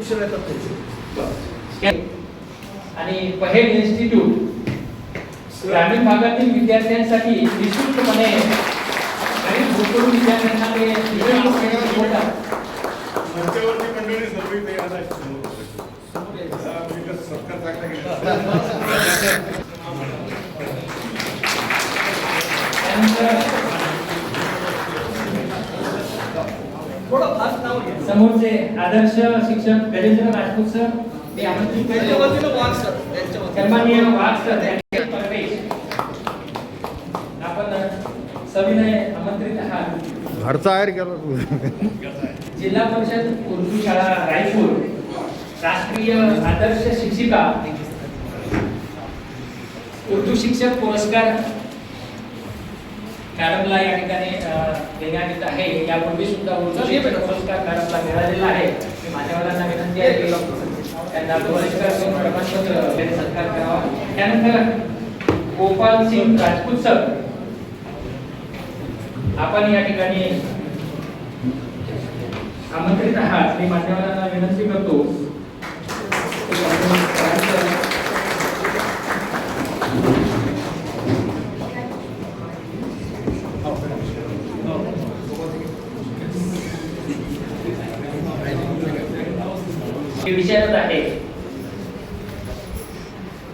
कुशल आणि पहेल इन्स्टिट्यूट ग्रामीण भागातील विद्यार्थ्यांसाठी निशुल्कपणे गरीब भूतपूर्व विद्यार्थ्यांना ते मंडळी सर्व. त्यानंतर समोरचे आदर्श शिक्षक गजेंद्र राजपूत सर ते आमंत्रित वाघ सर. सन्माननीय वाघ आपण सविनय आमंत्रित आहात. घरचा तू. जिल्हा परिषद उर्दू शाळा रायपूर. राष्ट्रीय आदर्श शिक्षिका. उर्दू शिक्षक पुरस्कार. मॅडमला या ठिकाणी देण्यात आहे यापूर्वी सुद्धा पुरस्कार मिळालेला आहे. मी मान्यवरांना विनंती आहे की त्यांना पुरस्कार देऊन प्रमाणपत्र देणे सत्कार करावा. त्यानंतर गोपाल सिंग राजपूत सर आपण या ठिकाणी आमंत्रित आहात. मी मान्यवरांना विनंती करतो हे विचारत आहे.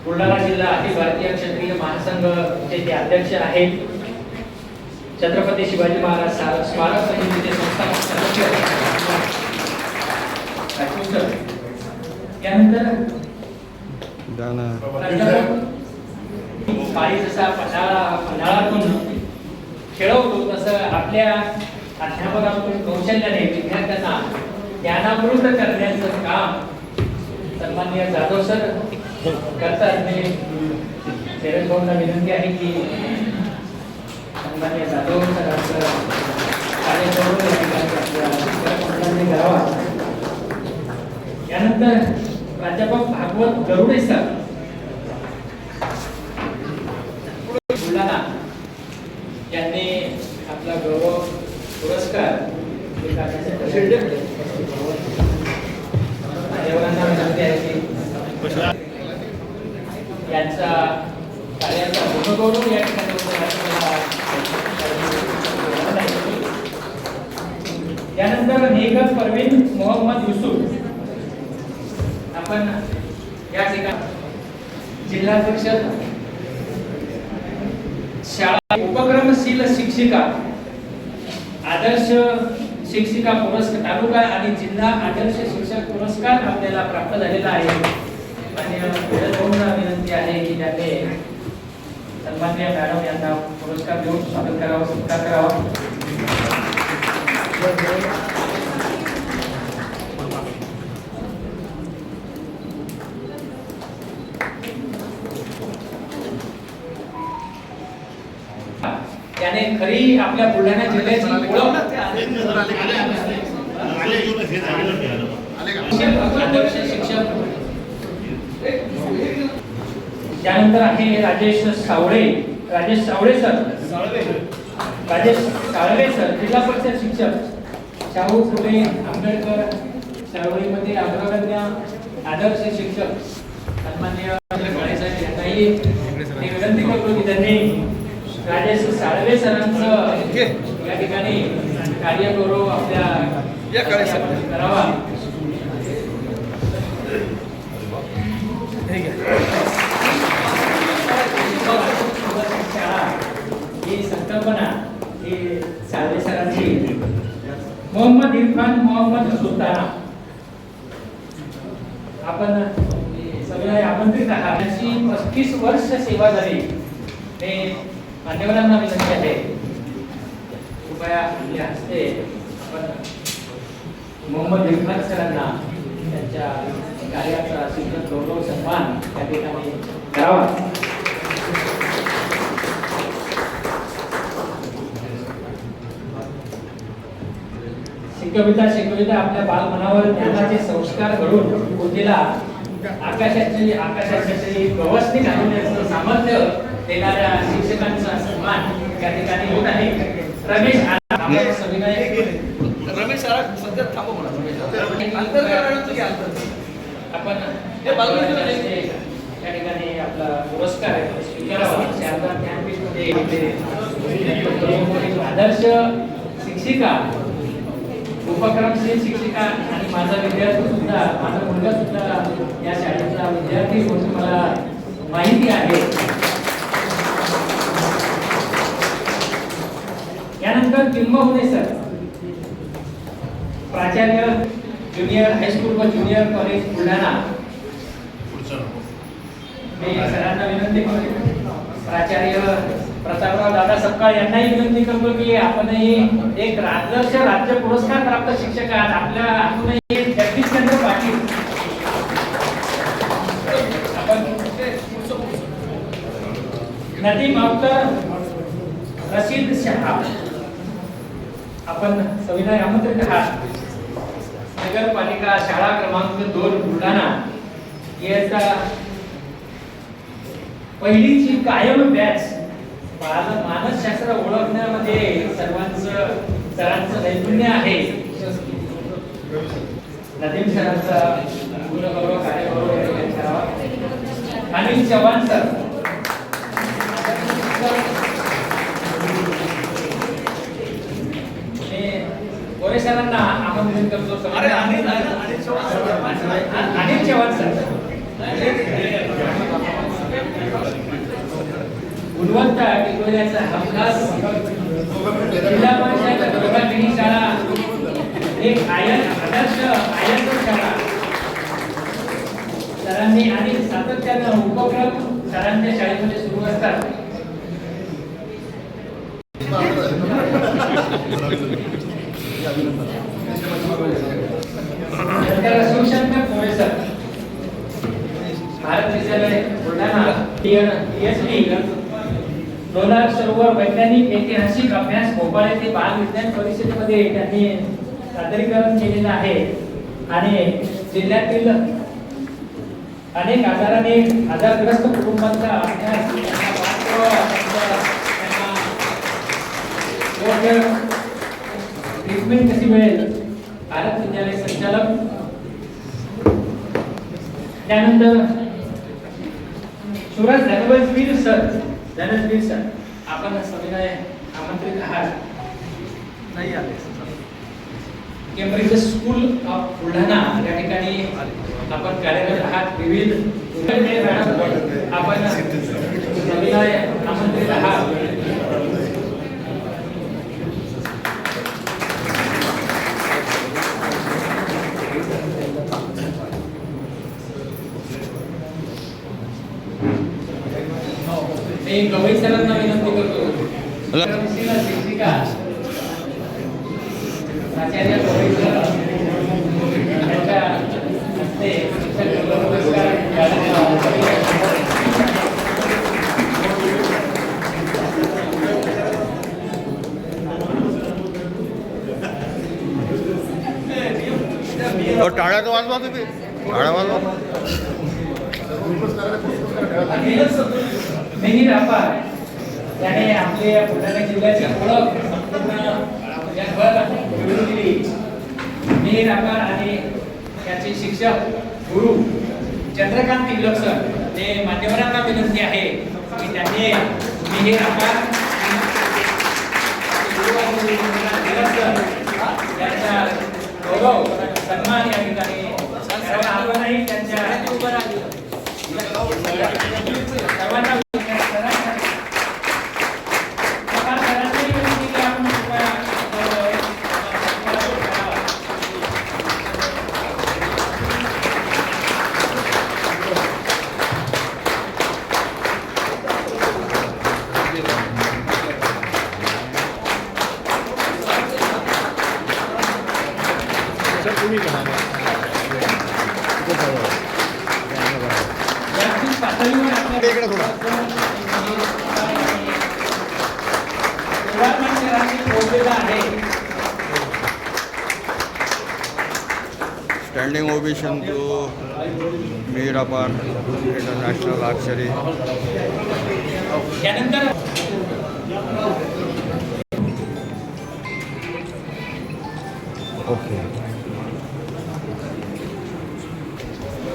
बुलढाणा जिल्हा अखिल भारतीय क्षत्रिय महासंघ चे ते अध्यक्ष आहेत छत्रपती शिवाजी महाराज सा- स्मारक समितीचे संस्थापक सदस्य त्यानंतर गाणं जसा पन्हाळा पन्हाळातून खेळवतो तसं आपल्या अध्यापनातून कौशल्याने विद्यार्थ्यांना ज्ञानामृत करण्याचं काम सन्मान्य जाधव सर करतात. मी शरद भाऊंना विनंती आहे की सन्मान्य जाधव सरांचं कार्य करून या ठिकाणी करावा यानंतर प्राध्यापक भागवत गरुडे सर. बुलढाणा यांनी आपला गौरव पुरस्कार विनंती आहे की यांचा कार्याचा गुणगौरव या ठिकाणी यानंतर नेगत परवीन मोहम्मद युसुफ. आपण या ठिकाणी जिल्हा परिषद शाळा उपक्रमशील शिक्षिका आदर्श शिक्षिका पुरस्कार तालुका आणि जिल्हा आदर्श शिक्षक पुरस्कार आपल्याला प्राप्त झालेला आहे. आणि भाऊंना विनंती आहे की त्याने सन्मान्य मॅडम यांना पुरस्कार देऊन स्वागत करावं सत्कार करावा. खरी आपल्या बुलढाणा जिल्ह्याची ओळख त्यानंतर आहे राजेश सावळे. राजेश सावळे सर. राजेश साळवे सर जिल्हा परिषद शिक्षक. शाहू फुले आंबेडकर चळवळीमध्ये अग्रगण्य आदर्श शिक्षक. सन्मान्य यांनाही विनंती करतो की त्यांनी राजेश साळवे सरांचं या ठिकाणी कार्यगौरव आपल्या. करावा. हे ही संकल्पना ही साळवे सरांची मोहम्मद इरफान मोहम्मद सुलताना. आपण सगळे आमंत्रित आहात. याची पस्तीस वर्ष सेवा झाली. मान्यवरांना विनंती आहे. कृपया आपल्या हस्ते आपण मोहम्मद इरफान सरांना त्यांच्या कार्याचा शिक्षक गौरव सन्मान त्या ठिकाणी करावा. शिकविता शिकविता आपल्या बालमनावर ज्ञानाचे संस्कार घडून बुद्धीला आकाशाची आकाशाची व्यवस्थित घालवण्याचं सामर्थ्य देणाऱ्या शिक्षकांचा सन्मान या ठिकाणी होत आहे. रमेश रमेश सध्या थांबव म्हणा रमेश अंतर आपण. त्या ठिकाणी आपला पुरस्कार आहे तो स्वीकारावा. शारदा ज्ञानपीठमध्ये आदर्श शिक्षिका उपक्रमशील शिक्षिका आणि माझा विद्यार्थी सुद्धा माझा मुलगा सुद्धा या शाळेचा विद्यार्थी म्हणून मला माहिती आहे. यानंतर किंबहुने सर प्राचार्य ज्युनियर हायस्कूल व ज्युनियर कॉलेज बुलढाणा. मी सरांना विनंती करतो. प्राचार्य प्रतापराव दादा सपकाळ यांनाही विनंती करतो की आपणही एक आदर्श राज्य पुरस्कार प्राप्त शिक्षक आहात. आपल्या एक जगदीशचंद्र पाटील आपण नदीम अख्तर रशीद शहा आपण सविनय आमंत्रित आहात. नगरपालिका शाळा क्रमांक दोन बुलढाणा. याचा पहिलीची कायम बॅच. बाल मानसशास्त्र ओळखण्यामध्ये सर्वांचं सरांचं नैपुण्य आहे. नदीम सरांचा गुणगौरव कार्यगौरव अनिल चव्हाण सर. गोरे सरांना आमंत्रित करतो अरे अनिल आहे ना, अनिल चव्हाण सर. अनिल चव्हाण सर. गुणवत्ता टिकवण्याचा हमखास जिल्हा पंचायत दोघांची शाळा. एक आयन आदर्श आयन शाळा. सरांनी आणि सातत्यानं उपक्रम सरांच्या शाळेमध्ये सुरू असतात नंतर शिवशंकर कोळे सर भारत विद्यालय बुलढाणा पीएचडी लोणार सरोवर वैज्ञानिक ऐतिहासिक अभ्यास भोपाळ येथे बाल विज्ञान परिषदेमध्ये त्यांनी सादरीकरण केलेलं आहे. आणि जिल्ह्यातील अनेक आजाराने आजारग्रस्त कुटुंबांचा अभ्यास त्यांना ट्रीटमेंट कशी मिळेल भारत विद्यालय संचालक त्यानंतर सुरज धनवजवीर सर धनवजवीर सर आपण सविनय आमंत्रित आहात नाही आले केम्ब्रिज स्कूल ऑफ बुलढाणा या ठिकाणी आपण कार्यरत आहात विविध आपण सविनय आमंत्रित आहात. मी गवई सरांना विनंती करतो विक्रमशील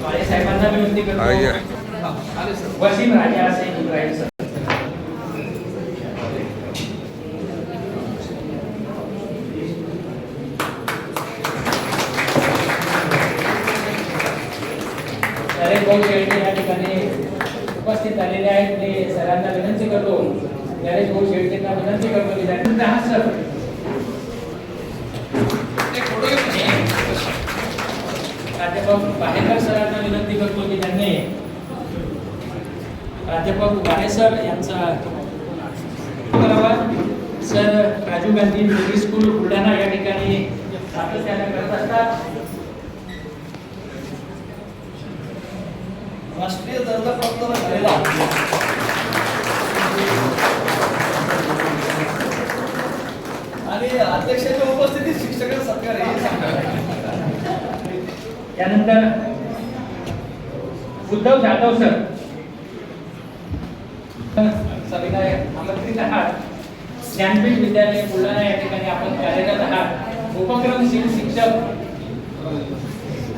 ओके वाळे साहेबांना विनंती आया. करतो हा, आले सर वसीम राजा असे इब्राहिम सर नरेश भाऊ शेळके या ठिकाणी उपस्थित झालेले आहेत मी सरांना विनंती करतो नरेश भाऊ शेळकेंना विनंती करतो की त्यांनी हा सर सर यांचा करावा sir Rajiv Gandhi military school Buldhana या ठिकाणी सातत्याने करत असतात. राष्ट्रीय दर्जा प्राप्त झालेला. आणि अध्यक्षाच्या उपस्थितीत शिक्षकांना सत्कार आहे त्यानंतर उद्धव जाधव सर सविनय आमंत्रित आहात. ज्ञानपीठ विद्यालय बुलढाणा या ठिकाणी आपण कार्यरत आहात. उपक्रमशील शिक्षक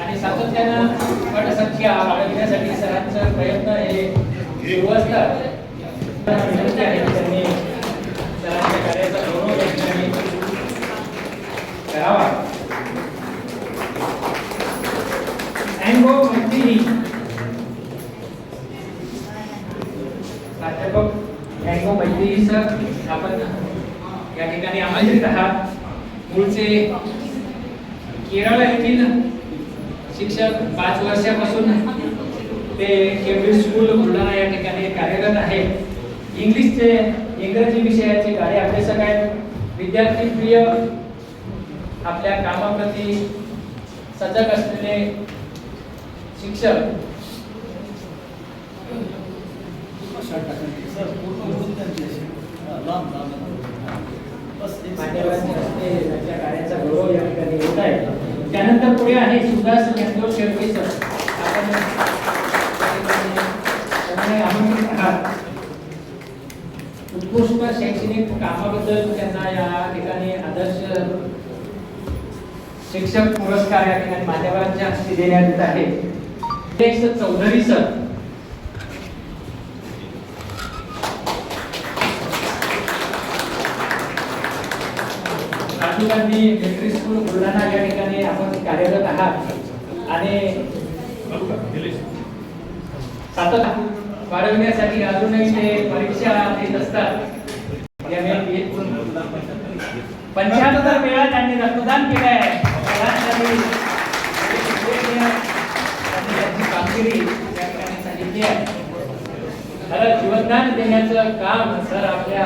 आणि सातत्यानं पटसंख्या वाढविण्यासाठी सरांचा प्रयत्न हे सुरू असतात त्यांनी सरांच्या कार्याचा गौरव या ठिकाणी करावा. अँगो मैत्री प्राध्यापक आपण या ठिकाणी आमंत्रित आहात. मूळचे केरळ येथील शिक्षक पाच वर्षापासून ते केम्ब्रिज स्कूल बुलढाणा या ठिकाणी कार्यरत आहेत. इंग्लिशचे इंग्रजी विषयाचे कार्य अभ्यासक आहेत. विद्यार्थी प्रिय आपल्या कामाप्रती सजग असलेले शिक्षक शर्ट टाका. सर, फोटो घेऊन त्यांची अशी. हा, लांब, लांब. हा. बस एक मान्यवरांच्या हस्ते त्यांच्या कार्याचा गौरव या ठिकाणी होत आहे. त्यानंतर पुढे आहे सुदास ज्ञानदेव शेळके सर. उत्कृष्ट शैक्षणिक कामाबद्दल त्यांना या ठिकाणी आदर्श शिक्षक पुरस्कार या ठिकाणी मान्यवरांच्या हस्ते देण्यात येत आहे. Chaudhari sir. Rajiv Gandhi military school Buldhana या ठिकाणी आपण कार्यरत आहात. आणि सातत्य वाढवण्यासाठी अजूनही ते परीक्षा देत असतात. पंच्याहत्तर वेळा त्यांनी रक्तदान केलं आहे. कामगिरी या ठिकाणी सांगितली आहे. खरं जीवनदान देण्याचं काम सर आपल्या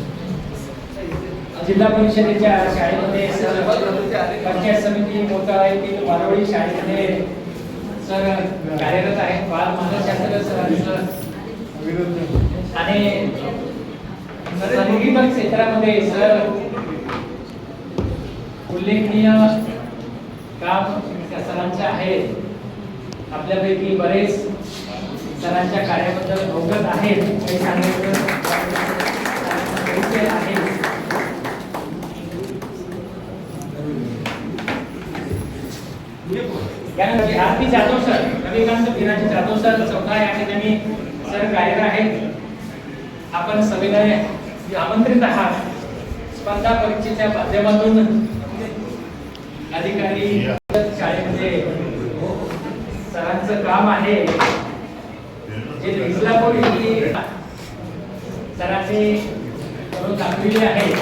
जिल्हा परिषदेच्या शाळेमध्ये सर पंचायत समिती मोता येथील वारवळी शाळेमध्ये सर कार्यरत आहेत. बाल मानसशास्त्र सरांचं आणि संगीत क्षेत्रामध्ये सर उल्लेखनीय काम त्या सरांचं आहे. आपल्यापैकी बरेच सरांच्या कार्याबद्दल अवगत आहेत. हे सांगितलं परिचय आहे त्यानंतर आरती जाधव सर रविकांत बिराजी जाधव सर चौथा या ठिकाणी सर कार्यरत आहेत. आपण सविनय आमंत्रित आहात. स्पर्धा परीक्षेच्या माध्यमातून अधिकारी शाळेमध्ये सरांचं काम आहे. जे इस्लामपूर येथील सरांनी करून दाखविले आहे.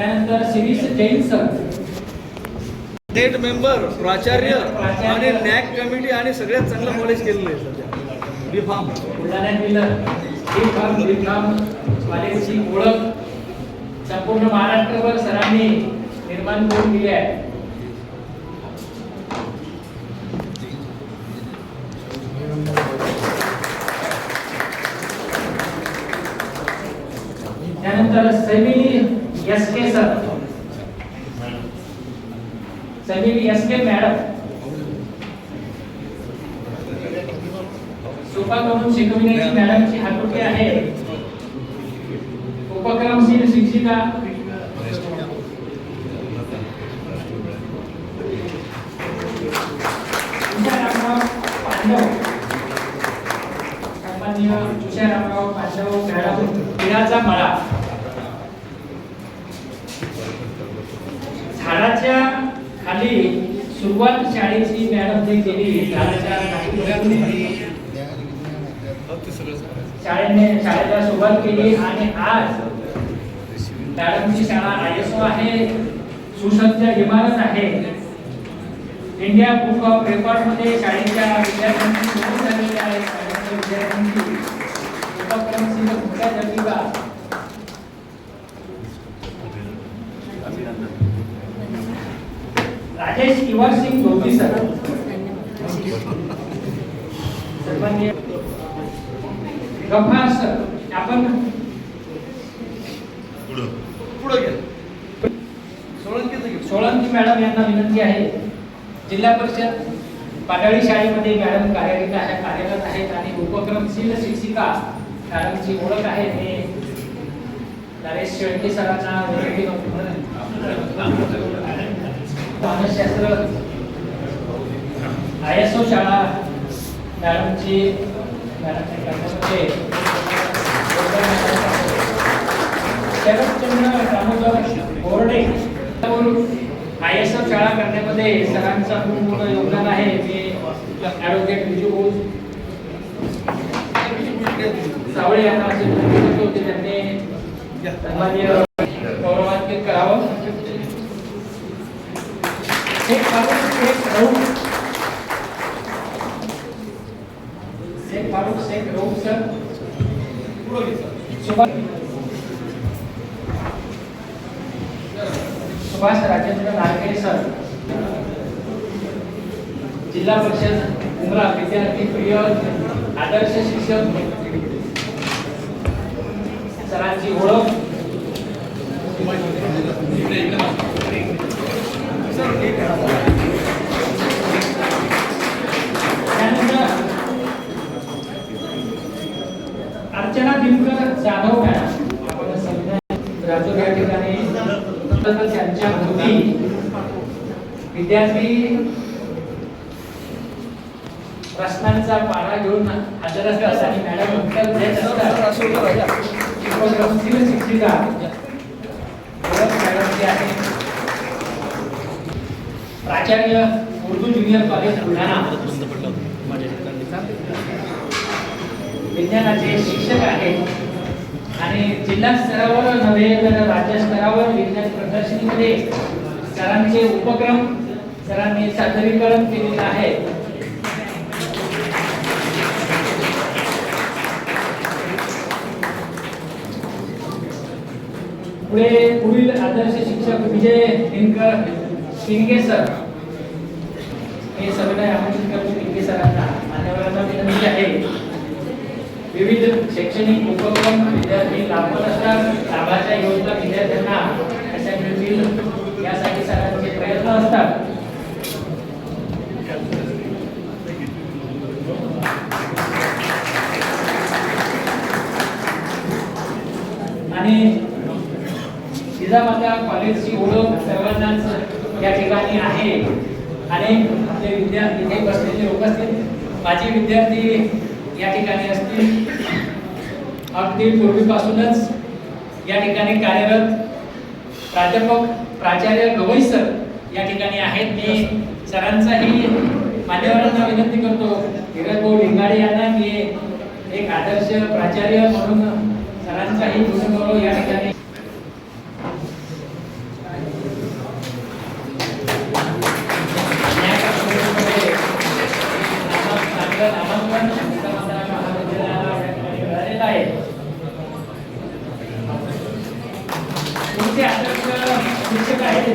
त्यानंतर Shirish Jain sir state member प्राचार्य. आणि नॅक कमिटी आणि सगळ्यात चांगलं कॉलेज केलेलं आहे सध्या. बी फार्म बुलढाण्यात मिलर बी फार्म बी फार्म कॉलेजची ओळख संपूर्ण महाराष्ट्रभर सरांनी निर्माण करून दिली आहे. त्यानंतर सेमी सैमी एस के मॅडम सोपा करून शिकविण्याची मॅडमची हातोटी आहे. उपक्रमशील शिक्षिका. पांडव सन्माननीय तुषारामराव पांडव पिराचा मळा. सुरुवात शाळेची मॅडम जे केली. शाळेने शाळेला सुरुवात केली आणि आज मॅडमची शाळा आय एस ओ आहे. सुसज्ज इमारत आहे. इंडिया बुक ऑफ रेकॉर्डमध्ये शाळेच्या विद्यार्थ्यांची सुरू झालेली आहे. शाळेच्या विद्यार्थ्यांची राजेश किवार सिंग धोती सर गफार सर आपण पुढे. सोळंकी मॅडम यांना विनंती आहे. जिल्हा परिषद पाडळी शाळेमध्ये मॅडम कार्यरत आहे कार्यरत आहेत आणि उपक्रमशील शिक्षिका मॅडमची ओळख आहे. हे नरेश शेळके सरांना. मानसशास्त्र आय एस ओ शाळा मॅडमची मॅडमच्या Sharadchandra Damodar Borde. I S O शाळा करण्यामध्ये सरांचं खूप मोठं योगदान आहे. मी ॲडव्होकेट विजू बोस. सावळे यांना होते. त्यांनी सर पुढे सुभाष सुभाष राजेंद्र नारके सर. जिल्हा परिषद उमरा विद्यार्थी प्रिय आदर्श शिक्षक सरांची ओळख. सर ठीक आहे त्यानंतर अर्चना दिनकर जाधव मॅडम आपण संविधान राजू या ठिकाणी त्यांच्या मुली विद्यार्थी प्रश्नांचा पारा घेऊन हजर असतात. आणि मॅडम उपक्रमशील शिक्षिका प्राचार्य उर्दू ज्युनियर कॉलेज बुलढाणा. विज्ञानाचे शिक्षक आहेत. आणि जिल्हा स्तरावर नव्हे तर राज्य स्तरावर विज्ञान प्रदर्शनीमध्ये सरांचे उपक्रम सरांनी सादरीकरण केलेले आहे. पुढे पुढील आदर्श शिक्षक विजय दिनकर शिंगे सर. हे सगळं आमंत्रित करतो शिंगे सरांना मान्यवरांना विनंती आहे. विविध शैक्षणिक उपक्रम विद्यार्थी लाभत असतात. लाभाच्या योजना विद्यार्थ्यांना कशा मिळतील. यासाठी सरांचे प्रयत्न असतात. आणि जिजामाता कॉलेजची ओळख सर्वांनाच या ठिकाणी आहे. आणि आपले विद्यार्थी हे बसलेले उपस्थित. असतील माझे विद्यार्थी या ठिकाणी असतील. अगदी पूर्वीपासूनच या ठिकाणी कार्यरत प्राध्यापक प्राचार्य गवई सर या ठिकाणी आहेत. मी सरांचाही मान्यवरांना विनंती करतो. धीरज भाऊ लिंगाडे यांना मी एक आदर्श प्राचार्य म्हणून सरांचाही गुणगौरव या ठिकाणी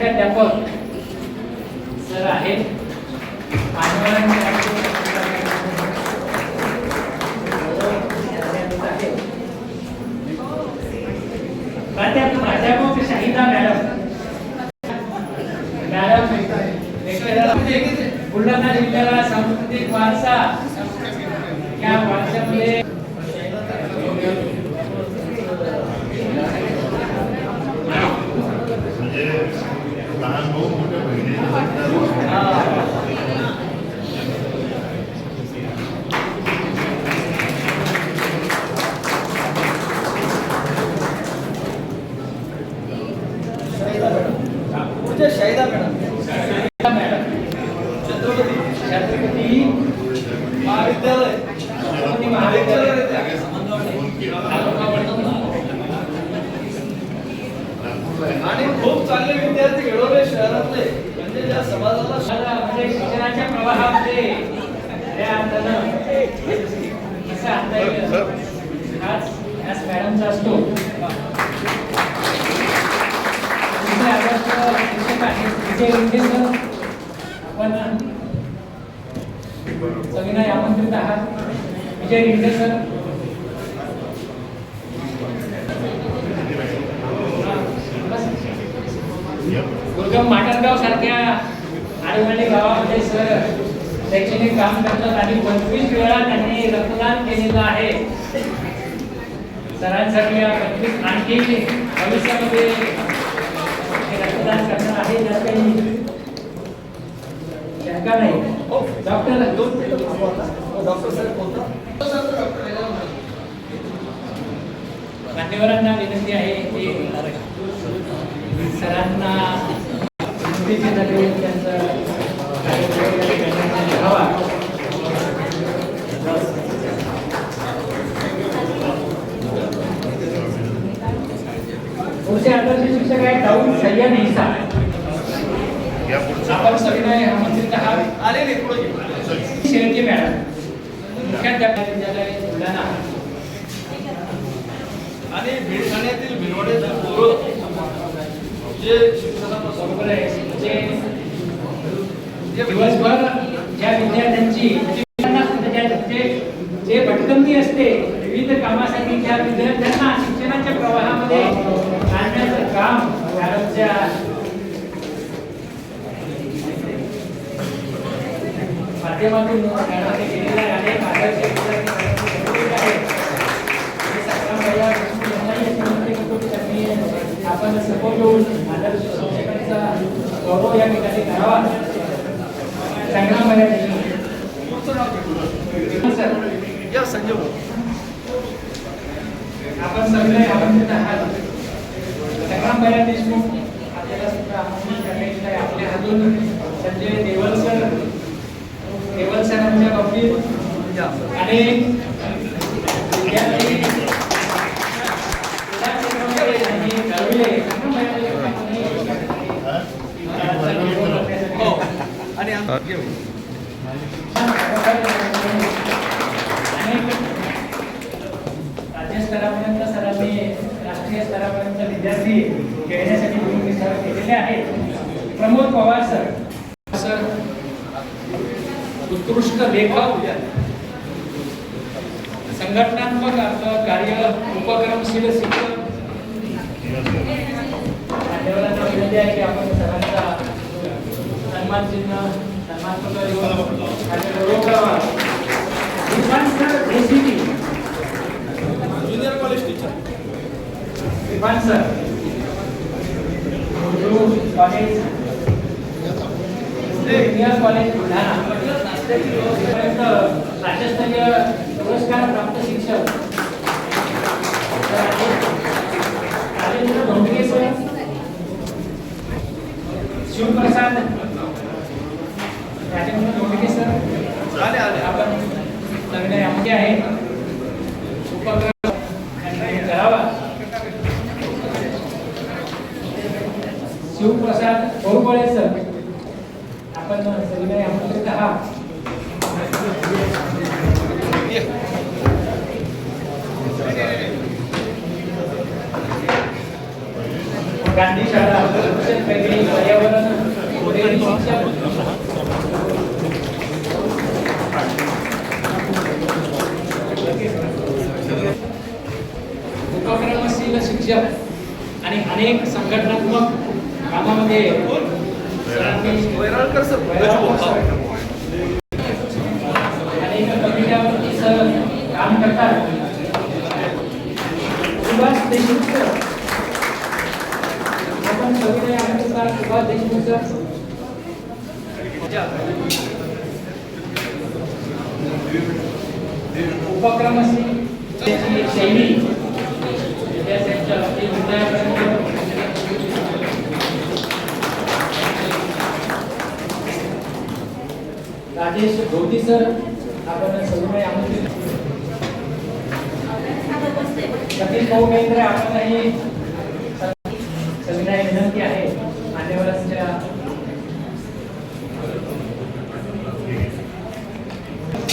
मुख्याध्यापक सर आहेत मान्यवरांचे प्राध्यापक प्राध्यापक शाहिदा मॅडम मॅडम बुलढाणा जिल्ह्याला सांस्कृतिक वारसा या वारशामध्ये म्हणजे लहान भाऊ मोठ्या बहिणी पुढच्या शाहिदा मॅडम मॅडम छत्रपती छत्रपती महाविद्यालय छत्रपती महाविद्यालय आणि खूप चांगले विद्यार्थी घडवले शहरातले म्हणजे ज्या समाजाला मला म्हणजे शिक्षणाच्या प्रवाहामध्ये या अर्थानं असं आणता येईल हाच ह्याच मॅडमचा असतो दुसरे आदर्श शिक्षक आहेत विजय रुंगे सर आपण सविनय आमंत्रित आहात विजय रिंगे सर दुर्गम माटणगाव सारख्या आडवणी गावामध्ये सर शैक्षणिक काम करतात आणि पंचवीस वेळा त्यांनी रक्तदान केलेलं आहे. सरांसाठी या पंचवीस आणखी भविष्यामध्ये रक्तदान करणार आहे त्यात काही शंका नाही. डॉक्टर. डॉक्टर साहेब बोलता मान्यवरांना विनंती आहे की सरांना त्यांचं घ्यावा पुढचे आदर्श शिक्षक आहेत दाऊद सय्यद इसा या पुढचा आपण सविनय आमंत्रित आहात. शेळके मॅडम. मुख्याध्यापक विद्यालय बुलढाणा. आणि बीड ठाण्यातील भिलवाड्यातील पोरं. जे शिक्षणापासून बरोबर आहे म्हणजे दिवसभर ज्या विद्यार्थ्यांची जे भटकंती असते विविध कामासाठी त्या विद्यार्थ्यांना शिक्षणाच्या प्रवाहामध्ये आणण्याचं काम मॅडमच्या माध्यमातून मॅडमने केलेलं आहे अनेक आदर्श विद्यार्थी घडवलेले आहेत. हे सरकार पहिला यांनाही अशी विनंती करतो की त्यांनी आपण सपोर्ट देऊन आदर्श शिक्षकांचा गौरव या ठिकाणी करावा संग्राम संजय आपण सगळे आमंत्रित आहात संग्राम भैया देशमुख आपल्याला सुद्धा आमंत्रित करण्याची आहे आपल्या हातून संजय देवल सर देवल सरांच्या बाबतीत या. अनेक विद्यार्थी क्रीडा क्षेत्रामध्ये त्यांनी घडविले. संग्राम भैया देशमुखांनी हो धन्यवाद राज्य स्तरापर्यंत सरांनी राष्ट्रीय स्तरापर्यंत विद्यार्थी खेळण्यासाठी घेऊन विचार केलेले आहेत. प्रमोद पवार सर. सर उत्कृष्ट लेखक संघटनात्मक आपलं कार्य उपक्रमशील शिक्षक मान्यवरांना विनंती आहे की आपण सरांचा सन्मान चिन्ह ज्युनियर कॉलेज टीचर विद्वान sir Urdu college junior college Buldhana राज्यस्तरीय पुरस्कार प्राप्त शिक्षक राजेंद्र सर शिवप्रसाद निर्णय आमचे आहे. उपक्रम करावा शिवप्रसाद बहुबळे सर. आपण सगळे आमंत्रित आहात गांधी शाळा पर्यावरण शिक्षक आणि अनेक संघटनात्मक कामामध्ये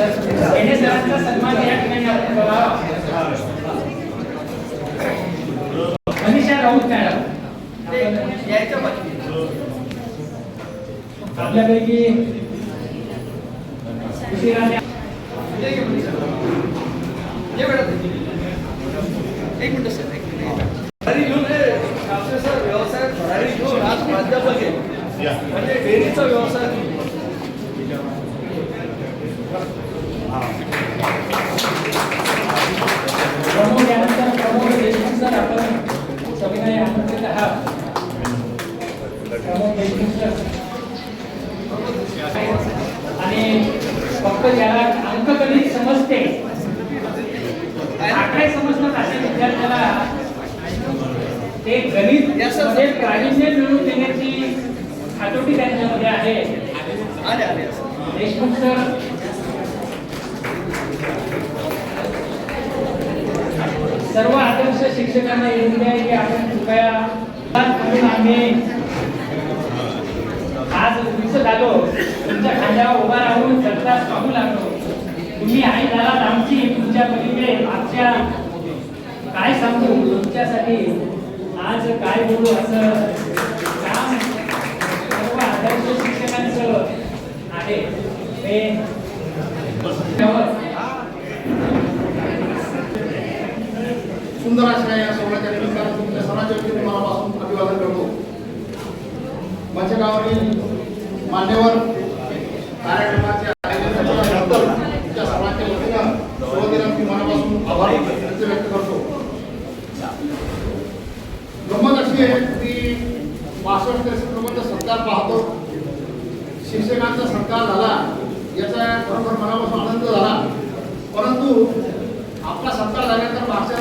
सरांचा सन्मान या ठिकाणी आपण बघावा मनीषा राऊत मॅडम आपल्यापैकी एक मिनिट सर तुम्ही आई झाला आमची तुमच्या पलीकडे आजच्या काय सांगू? तुमच्यासाठी आज काय बोलू असं काम सर्व आदर्श शिक्षकांचं आहे. ते सुंदर अशा या सोहळ्याच्या निमित्तानं तुमच्या सर्वांच्या अभिवादन करतो. माझ्या गावातील मान्यवर सत्कार झाला याचा खरोखर मनापासून आनंद झाला. परंतु आपला सत्कार झाल्यानंतर भाषा